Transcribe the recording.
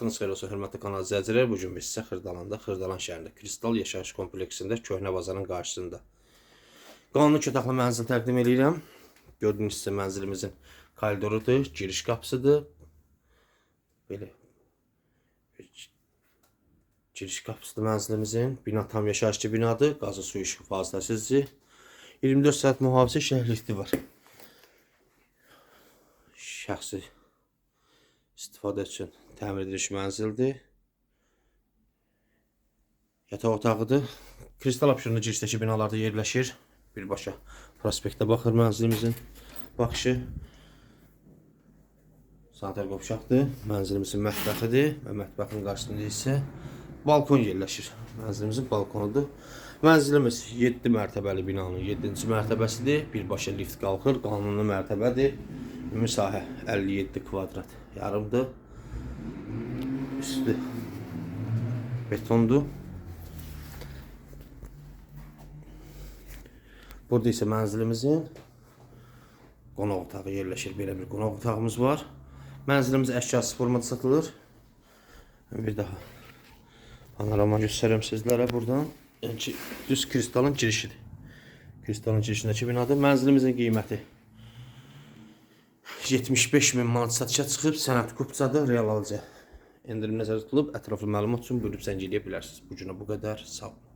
Vaxtınız xeyir olsun, hörmətli kanal izləyicilər. Bu gün biz sizə Xırdalanda, Xırdalan şəhərində Kristal yaşayış kompleksində köhnə bazarın qarşısında qanuni kötəxli mənzil təqdim edirəm. Gördüyünüz sizə mənzilimizin koridorudur, giriş qapısıdır. Belə giriş qapısıdır mənzilimizin. Bina tam yaşayışçı binadır, qazı su işıq vasitəsizdir. 24 saat mühafizə şəhərlikli var. Şəxsi istifadə üçün təmir edilmiş mənzildir. Yataq otağıdır. Kristal abşurunda girişdəki binalarda yerləşir. Birbaşa prospektə baxır mənzilimizin baxışı. Sanitar qovşaqdır. Mənzilimizin mətbəxidir və mətbəxin qarşısında isə balkon yerləşir. Mənzilimizin balkonudur. Mənzilimiz 7 mərtəbəli binanın 7-ci mərtəbəsidir. Birbaşa lift qalxır, qanuni mərtəbədir. Sahə 57 kvadrat yarımdır. Üstü betondur. Burada isə mənzilimizin qonaq otağı yerləşir. Belə bir qonaq otağımız var. Mənzilimiz əşyasız formada satılır. Bir daha panorama göstərəm sizlərə buradan. Yəni düz kristalın girişidir. Kristalın girişindəki binadır. Mənzilimizin qiyməti 75 min manat satışa çıxıb sənəd kupçadır real alıcı. Endirim nəzərdə tutulub ətraflı məlumat üçün buyurub zəng edə bilərsiniz. Bu günə bu qədər. Sağ olun.